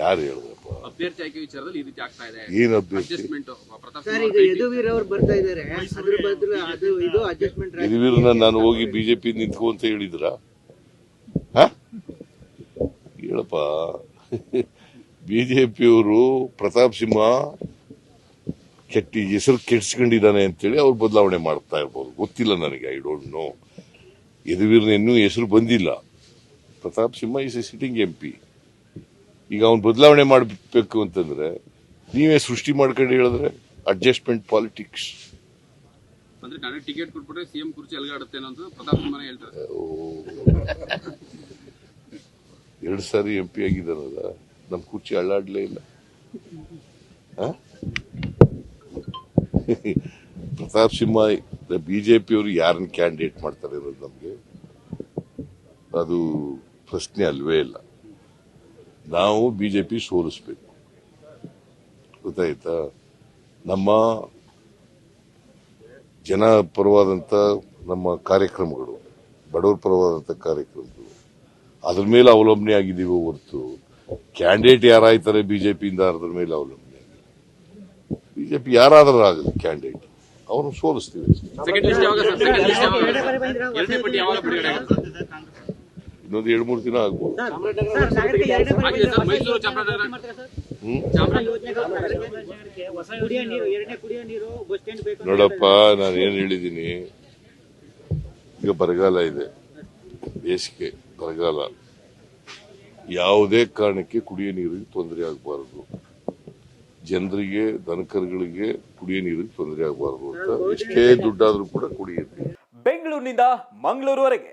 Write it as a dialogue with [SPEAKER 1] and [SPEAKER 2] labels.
[SPEAKER 1] ಯಾರು ಹೇಳಿದ್ರಪ್ಪ
[SPEAKER 2] ಅಭ್ಯರ್ಥಿ ಆಯ್ಕೆ ವಿಚಾರದಲ್ಲಿ ಈ ರೀತಿ ಆಗ್ತಾ ಇದೆ.
[SPEAKER 1] ಏನ್ ಅಭ್ಯರ್ಥಿ?
[SPEAKER 2] ಅಡ್ಜಸ್ಟ್ಮೆಂಟ್ ಪ್ರತಾಪ್
[SPEAKER 3] ಸರ್
[SPEAKER 2] ಸಿಂಹ
[SPEAKER 3] ಈಗ ಯದುವೀರ್ ಅವ್ರು ಬರ್ತಾ ಇದಾರೆ ಅದ್ರ ಬದಲು ಅದು ಇದು ಅಡ್ಜಸ್ಟ್ಮೆಂಟ್
[SPEAKER 1] ಯದುವೀರನ್ನ ನಾನು ಹೋಗಿ ಬಿಜೆಪಿ ನಿಂತ್ಕೋ ಅಂತ ಹೇಳಿದ್ರ? ಹೇಳಪ್ಪ. ಬಿಜೆಪಿಯವರು ಪ್ರತಾಪ್ ಸಿಂಹ ಕೆಟ್ಟಿ ಹೆಸರು ಕೆಡ್ಸ್ಕೊಂಡಿದ್ದಾನೆ ಅಂತೇಳಿ ಅವ್ರು ಬದಲಾವಣೆ ಮಾಡ್ತಾ ಇರ್ಬೋದು. ಗೊತ್ತಿಲ್ಲ ನನಗೆ ಐ ಡೋಂಟ್ ನೋ ಯದುವೀರ್ನ ಇನ್ನೂ ಹೆಸರು ಬಂದಿಲ್ಲ. Pratap Simha is a sitting M P ಈಗ ಅವ್ನು ಬದಲಾವಣೆ ಮಾಡಬೇಕು ಅಂತಂದ್ರೆ ನೀವೇ ಸೃಷ್ಟಿ ಮಾಡ್ಕೊಂಡು ಹೇಳಿದ್ರೆ ಅಡ್ಜಸ್ಟ್ಮೆಂಟ್ ಪಾಲಿಟಿಕ್ಸ್
[SPEAKER 2] ಅಂದ್ರೆ ಟಿಕೆಟ್ ಕೊಟ್ಬಿಟ್ರೆ ಸಿಎಂ ಕುರ್ಚಿ ಅಲ್ಗಾಡುತ್ತೆ ಅನ್ನೋದು ಪ್ರತಾಪ್ ಹೇಳ್ತಾರೆ.
[SPEAKER 1] ಎರಡು ಸಾರಿ ಎಂ ಪಿ ಆಗಿದ್ದಾನಲ್ಲ ನಮ್ಮ ಕುರ್ಚಿ ಅಳ್ಳಾಡ್ಲೇ ಇಲ್ಲ? ಪ್ರತಾಪ್ ಸಿಂಹ ಬಿಜೆಪಿಯವರು ಯಾರನ್ನ ಕ್ಯಾಂಡಿಡೇಟ್ ಮಾಡ್ತಾರೆ ಅನ್ನೋದು ನಮಗೆ ಅದು ಪ್ರಶ್ನೆ ಅಲ್ವೇ ಇಲ್ಲ. ನಾವು ಬಿಜೆಪಿ ಸೋಲಿಸ್ಬೇಕು. ಗೊತ್ತಾಯ್ತಾ? ನಮ್ಮ ಜನಪರವಾದಂತ ನಮ್ಮ ಕಾರ್ಯಕ್ರಮಗಳು, ಬಡವರ ಪರವಾದಂತ ಕಾರ್ಯಕ್ರಮಗಳು, ಅದ್ರ ಮೇಲೆ ಅವಲಂಬನೆ ಆಗಿದ್ದೀವಿ ಹೊರತು ಕ್ಯಾಂಡಿಡೇಟ್ ಯಾರಾಯ್ತಾರೆ ಬಿಜೆಪಿಯಿಂದ ಅದ್ರ ಮೇಲೆ ಅವಲಂಬನೆ ಆಗಿದೆ ಬಿಜೆಪಿ ಯಾರಾದ್ರೂ ಆಗಲಿ ಕ್ಯಾಂಡಿಡೇಟ್ ಅವನು ಸೋಲಿಸ್ತೀವಿ. ಇನ್ನೊಂದು ಎರಡು ಮೂರು ದಿನ ಆಗ್ಬೋದು. ನೋಡಪ್ಪ ನಾನು ಏನ್ ಹೇಳಿದ್ದೀನಿ? ಈಗ ಬರಗಾಲ ಇದೆ. ಬೇಸಿಗೆ ಬರಗಾಲ. ಯಾವುದೇ ಕಾರಣಕ್ಕೆ ಕುಡಿಯೋ ನೀರಿಗೆ ತೊಂದರೆ ಆಗಬಾರದು. ಜನರಿಗೆ ದನಕರುಗಳಿಗೆ ಕುಡಿಯೋ ನೀರಿಗೆ ತೊಂದರೆ ಆಗಬಾರದು ಅಂತ ಎಷ್ಟೇ ದುಡ್ಡಾದ್ರೂ ಕೂಡ ಕುಡಿಯುತ್ತೆ
[SPEAKER 4] ಬೆಂಗಳೂರಿನಿಂದ ಮಂಗಳೂರುವರೆಗೆ